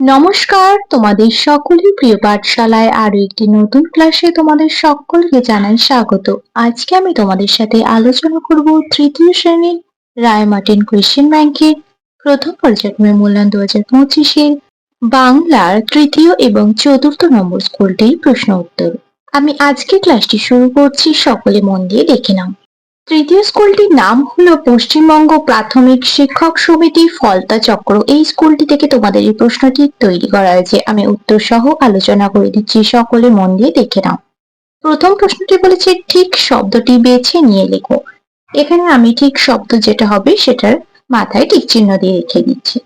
নমস্কার, তোমাদের সকলের প্রিয় পাঠশালায় আরও একটি নতুন ক্লাসে তোমাদের সকলকে জানাই স্বাগত। আজকে আমি তোমাদের সাথে আলোচনা করব তৃতীয় শ্রেণির রায় মার্টিন কোয়েশ্চেন ব্যাংকের প্রথম পর্যায়ক্রমে মূল্যায়ন দু হাজার পঁচিশের বাংলার তৃতীয় এবং চতুর্থ নম্বর স্কুলটির প্রশ্ন উত্তর। আমি আজকে ক্লাসটি শুরু করছি, সকলে মন দিয়ে দেখে নাও। তৃতীয় স্কুলটির নাম হলো পশ্চিমবঙ্গ প্রাথমিক শিক্ষক সমিতি ফলতা চক্র। এই স্কুলটি থেকে তোমাদের এই প্রশ্নটি তৈরি করা হয়েছে। আমি উত্তর সহ আলোচনা করে দিচ্ছি, সকলে মন দিয়ে দেখে নাও। প্রথম প্রশ্নটি বলেছে, ঠিক শব্দটি বেছে নিয়ে লেখো। এখানে আমি ঠিক শব্দ যেটা হবে সেটার মাথায় ঠিক চিহ্ন দিয়ে রেখে দিচ্ছি।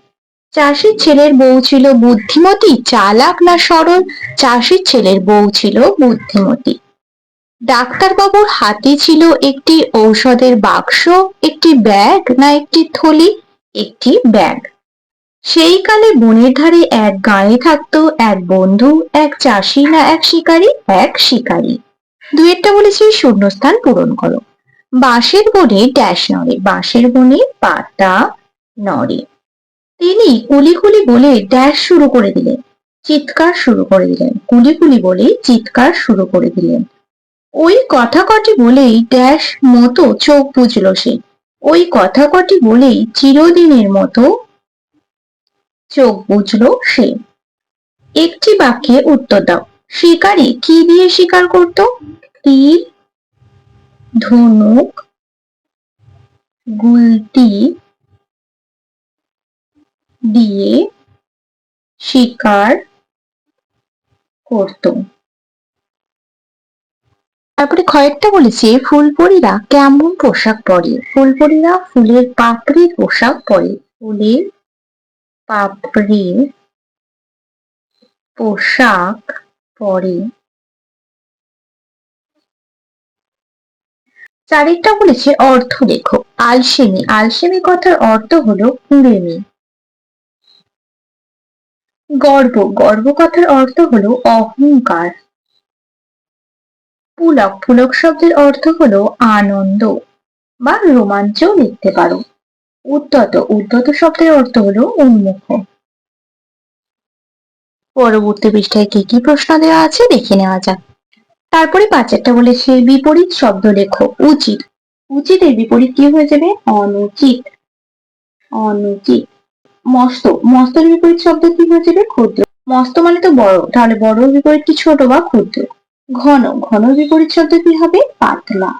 চাষির ছেলের বউ ছিল বুদ্ধিমতী, চালাক না সরল? চাষির ছেলের বউ ছিল বুদ্ধিমতী। ডাক্তারবাবুর হাতে ছিল একটি ঔষধের বাক্স, একটি ব্যাগ না একটি থলি, একটি ব্যাগ। সেই কালে বনের ধারে এক গাঁয়ে থাকতো এক বন্ধু, এক চাষি না এক শিকারী এক শিকারী। দুয়েরটা বলেছি শূন্যস্থান পূরণ করো। বাঁশের বনে ড্যাশ নড়ে, বাঁশের বনে পাতা নড়ে। তিনি কুলি কুলি বলে ড্যাশ শুরু করে দিলেন, চিৎকার শুরু করে দিলেন। কুলি কুলি বলে চিৎকার শুরু করে দিলেন। ওই কথা কটি বলেই ড্যাশ মতো চোখ বুঝলো সে। ওই কথা কটি বলেই চিরদিনের মতো চোখ বুঝলো সে। একটি বাক্যে উত্তর দাও। শিকারী কি দিয়ে শিকার করত? তীর, ধনুক, গুলতি দিয়ে শিকার করতো। তারপরে কয়েকটা বলেছে, ফুলপরীরা কেমন পোশাক পরে? ফুলপরীরা ফুলের পাপড়ির পোশাক পরে। ফুলের পাপড়ির পোশাক পরে। চারিটা বলেছে অর্থ লেখো আলসেমি। আলসেমি কথার অর্থ হলো কুড়েমি গর্ব। গর্ব কথার অর্থ হলো অহংকার। পুলক পুলক শব্দের অর্থ হলো আনন্দ বা রোমাঞ্চ লিখতে পারো। উদ্যত উদ্যত শব্দের অর্থ হলো উন্মুখ। পরবর্তী পৃষ্ঠায় কি কি প্রশ্ন দেওয়া আছে দেখে নেওয়া যাক। তারপরে পাঁচেরটা বলেছে বিপরীত শব্দ লেখো, উচিত। উচিতের বিপরীত কি হয়ে যাবে? অনুচিত। অনুচিত। মস্ত, মস্তর বিপরীত শব্দ কি হয়ে যাবে? ক্ষুদ্র। মস্ত মানে তো বড়, তাহলে বড় বিপরীত কি ছোট বা ক্ষুদ্র? ঘন ঘন বিপরীত শব্দ কি হবে? পাতলা।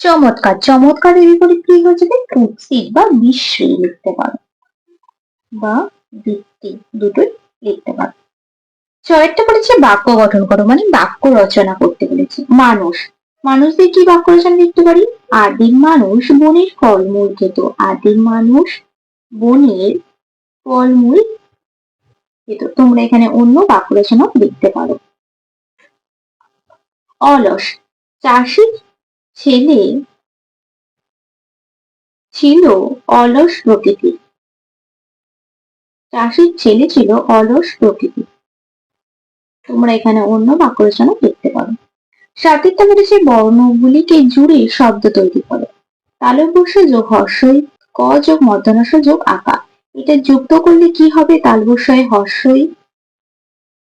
চমৎকার চমৎকারের বিপরীত কি হয়ে যাবে কুৎসিত বা বিশ্রী লিখতে পারো। বা বৃত্তি, দুটোই লিখতে পারো। ছয়টা বলেছে বাক্য গঠন করো মানে বাক্য রচনা করতে বলেছে। মানুষ। মানুষদের কি বাক্য রচনা লিখতে পারি? আদিম মানুষ বনের ফলমূল খেত। আদিম মানুষ বনের ফলমূল খেত। তোমরা এখানে অন্য বাক্য রচনা লিখতে পারো। অলস। চাষি ছেলে ছিল অলস প্রকৃতির চাষির ছেলে ছিল অলস প্রকৃতি। তোমরা এখানে অন্য বাক্য রচনা দেখতে পারো। তালিকা সেই বর্ণগুলিকে জুড়ে শব্দ তৈরি করো। তালব্য যোগ হর্ষই ক যোগ মধ্যাহ্নস যোগ আকা এটা যুক্ত করলে কি হবে? তালবস্যয় হর্ষই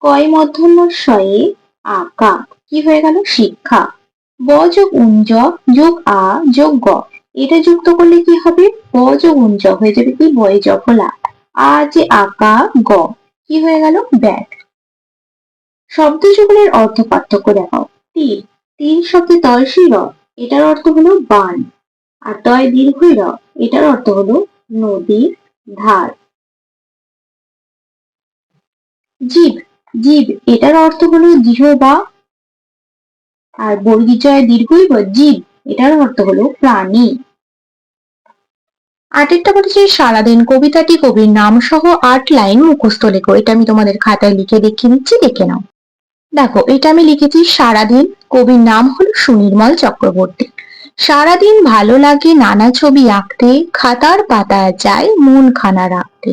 কয় মধ্যাহ্নস্বয়ে আকা কি হয়ে গেল? শিক্ষা। ব যোগ উঞ্জ যোগ আ যোগ গ। এটা যুক্ত করলে কি হবে? ব যোগ উঞ্জ হয়ে যাবে কি? বয়ে জফলা আ যে আকা গ কি হয়ে গেল? ব্যাগ শব্দ যুগলের অর্থ পার্থক্য দেখাও। তীর তীর শব্দে তয়সী র। এটার অর্থ হলো বান। আর তয় দীর্ঘই র। এটার অর্থ হলো নদীর ধার। জীব। জীব, এটার অর্থ হলো জিহবা আর বর্গিচয় দীর্ঘই জীব, এটার অর্থ হলো প্রাণী। আটেরটা বলেছে সারাদিন কবিতাটি, কবির নাম সহ আট লাইন মুখস্থ লেখো। এটা আমি তোমাদের খাতায় লিখে দেখিয়ে দিচ্ছি, দেখে নাও। দেখো, এটা আমি লিখেছি সারাদিন, কবির নাম হলো সুনির্মল চক্রবর্তী। সারাদিন ভালো লাগে নানা ছবি আঁকতে, খাতার পাতায় যায় মন খানা রাখতে।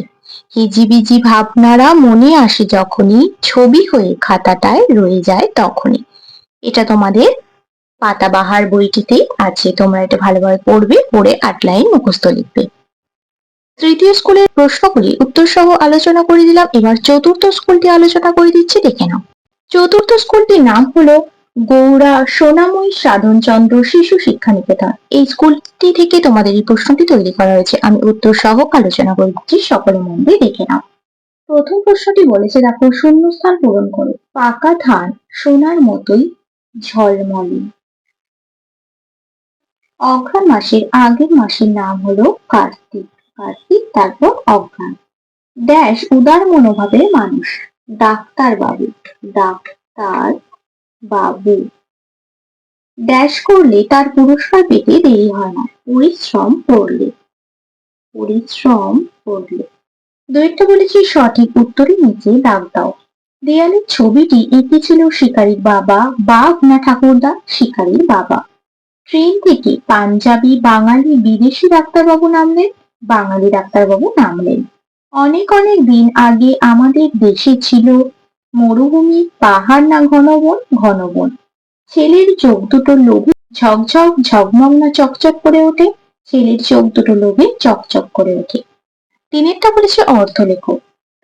হিজিবিজি ভাবনারা মনে আসে যখনই, ছবি হয়ে খাতাটায় রয়ে যায় তখনই। এটা তোমাদের পাতাবাহার বইটিতে আছে। তোমরা এটা ভালোভাবে পড়বে, পড়ে আট লাইন মুখস্থ লিখবে। তৃতীয় স্কুলের প্রশ্নগুলি উত্তর সহ আলোচনা করে দিলাম। এবার চতুর্থ স্কুলটি আলোচনা করে দিচ্ছি, দেখে নাও। চতুর্থ স্কুলটির নাম হলো গৌড়া সোনাময়ী সাধনচন্দ্র শিশু শিক্ষা নিকেতন এই স্কুলটি থেকে তোমাদের এই প্রশ্নটি তৈরি করা হয়েছে। আমি উত্তর সহ আলোচনা করে দিচ্ছি সকলে মন দিয়ে দেখে নাও। প্রথম প্রশ্নটি বলেছে, দেখো, শূন্যস্থান পূরণ করো। পাকা ধান সোনার মতোই ঝলমলে। অঘ্রাণ মাসের আগের মাসের নাম হলো কার্তিক। কার্তিক তারপর অঘ্রাণ। ড্যাশ উদার মনোভাবের মানুষ। ডাক্তার বাবু। ডাক্তার বাবু। ড্যাশ করলে তার পুরস্কার পেতে দেরি হয় না। পরিশ্রম করলে। পরিশ্রম করলে। দুইটা বলেছি সঠিক উত্তরের নিচে দাগ দাও। দেয়ালের ছবিটি এঁকেছিল শিকারীর বাবা বাঘ না ঠাকুরদা শিকারীর বাবা। ট্রেন থেকে পাঞ্জাবি, বাঙালি, বিদেশি ডাক্তারবাবু নামলেন, বাঙালি ডাক্তারবাবু নামলেন। অনেক অনেক দিন আগে আমাদের দেশে ছিল মরুভূমি, পাহাড় না ঘনবন ঘনবন ছেলের চোখ দুটো লোভে ঝকঝক, ঝকমক না চকচক করে ওঠে, ছেলের চোখ দুটো লোভে চকচক করে ওঠে। তিনেরটা বলেছে অর্থ লেখো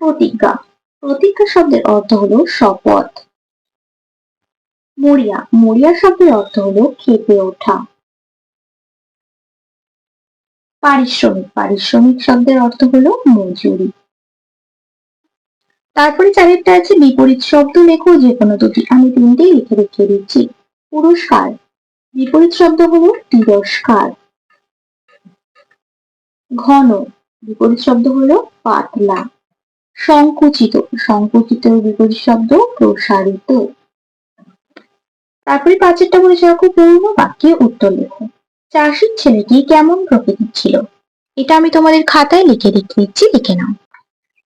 প্রতিজ্ঞা। প্রতিজ্ঞা শব্দের অর্থ হলো শপথ। মরিয়া মরিয়া শব্দের অর্থ হলো খেপে ওঠা। পারিশ্রমিক পারিশ্রমিক শব্দের অর্থ হলো মজুরি। তারপরে চারেরটা আছে বিপরীত শব্দ, লেখো যে কোনো দুটি। আমি তিনটেই লিখে রেখে দিচ্ছি। পুরস্কার, বিপরীত শব্দ হলো তিরস্কার। ঘন, বিপরীত শব্দ হলো পাতলা। সংকুচিত সংকুচিত বিপরীত শব্দ প্রসারিত। তারপরে পাঁচেরটা বলেছে রাখো পূর্ণ বাক্যে উত্তর লেখো। চাষির ছেলেটি কেমন প্রকৃতির ছিল? এটা আমি তোমাদের খাতায় লিখে রেখে দিচ্ছি, লিখে নাও।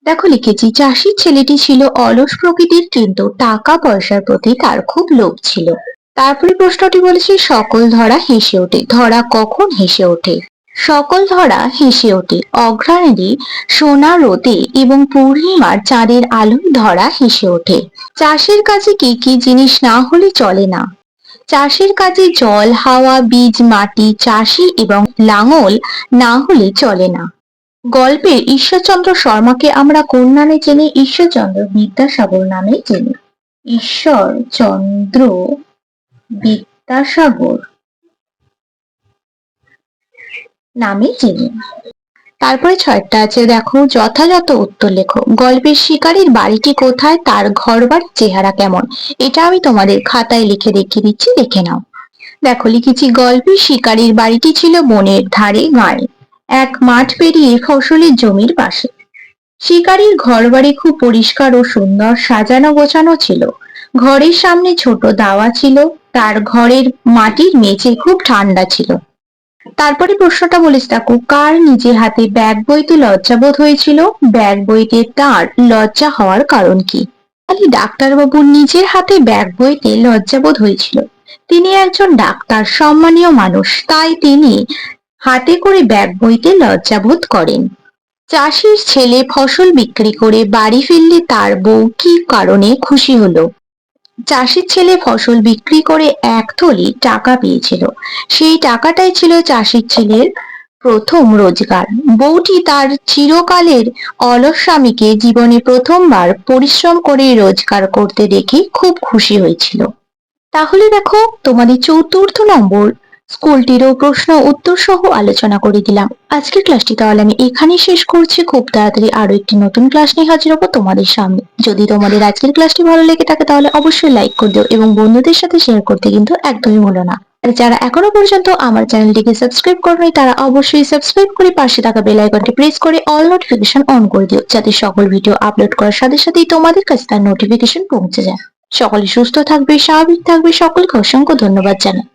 দেখো, লিখেছি চাষির ছেলেটি ছিল অলস প্রকৃতির, কিন্তু টাকা পয়সার প্রতি তার খুব লোভ ছিল। তারপরে প্রশ্নটি বলেছি, সকল ধরা হেসে ওঠে। ধরা কখন হেসে ওঠে? সকল ধরা হেসে ওঠে। অঘ্রাণেরই সোনা রোদে এবং পূর্ণিমার চাঁদের আলোয় ধরা হেসে ওঠে। চাষের কাজে কি কি জিনিস না হলে চলে না? চাষের কাজে জল, হাওয়া, বীজ, মাটি, চাষি এবং লাঙল না হলে চলে না। গল্পের ঈশ্বরচন্দ্র শর্মাকে আমরা কোন নামে চিনি? ঈশ্বরচন্দ্র বিদ্যাসাগর নামে চিনি। ঈশ্বরচন্দ্র বিদ্যাসাগর। নামে চিনি তারপরে ছয়টা আছে, দেখো, যথাযথ উত্তর লেখো। গল্পের শিকারীর বাড়িটি কোথায়, তার ঘর বাড়ির চেহারা কেমন? এটা আমি তোমাদের খাতায় লিখে দেখিয়ে দিচ্ছি, দেখে নাও। দেখো, লিখেছি, গল্পের শিকারীর বাড়িটি ছিল বনের ধারে গায়ে। এক মাঠ পেরিয়ে ফসলের জমির পাশে। শিকারীর ঘর বাড়ি খুব পরিষ্কার ও সুন্দর, সাজানো গোছানো ছিল। ঘরের সামনে ছোট দাওয়া ছিল, তার ঘরের মাটির মেঝে খুব ঠান্ডা ছিল। তারপরে প্রশ্নটা বলিস দেখো কার নিজের হাতে ব্যাগ বইতে লজ্জাবোধ হয়েছিল? ব্যাগ বইতে তার লজ্জা হওয়ার কারণ কি? খালি ডাক্তারবাবুর নিজের হাতে ব্যাগ বইতে লজ্জাবোধ হয়েছিল। তিনি একজন ডাক্তার, সম্মানীয় মানুষ, তাই তিনি হাতে করে ব্যাগ বইতে লজ্জাবোধ করেন। চাষির ছেলে ফসল বিক্রি করে বাড়ি ফিরলে তার বউ কি কারণে খুশি হলো? চাষির ছেলে ফসল বিক্রি করে এক থলি টাকা পেয়েছিল। সেই টাকাটাই ছিল চাষির ছেলের প্রথম রোজগার। বউটি তার চিরকালের অলস স্বামীকে জীবনে প্রথমবার পরিশ্রম করে রোজগার করতে দেখে খুব খুশি হয়েছিল। তাহলে দেখো তোমাদের চতুর্থ নম্বর স্কুলটিরও প্রশ্ন উত্তর সহ আলোচনা করে দিলাম। আজকের ক্লাসটি তাহলে আমি এখানেই শেষ করছি। খুব তাড়াতাড়ি আরও একটি নতুন ক্লাস নিয়ে হাজির হব তোমাদের সামনে। যদি তোমাদের আজকের ক্লাসটি ভালো লেগে থাকে তাহলে অবশ্যই লাইক করে দিও এবং বন্ধুদের সাথে শেয়ার করতে কিন্তু একদমই ভুলো না। আর যারা এখনও পর্যন্ত আমার চ্যানেলটিকে সাবস্ক্রাইব করনি, তারা অবশ্যই সাবস্ক্রাইব করে পাশে থাকা বেল আইকনটি প্রেস করে অল নোটিফিকেশন অন করে দিও, যাতে সকল ভিডিও আপলোড করার সাথে সাথেই তোমাদের কাছে তার নোটিফিকেশন পৌঁছে যায়। সকলে সুস্থ থাকবে, স্বাভাবিক থাকবে, সকলকে অসংখ্য ধন্যবাদ জানাই।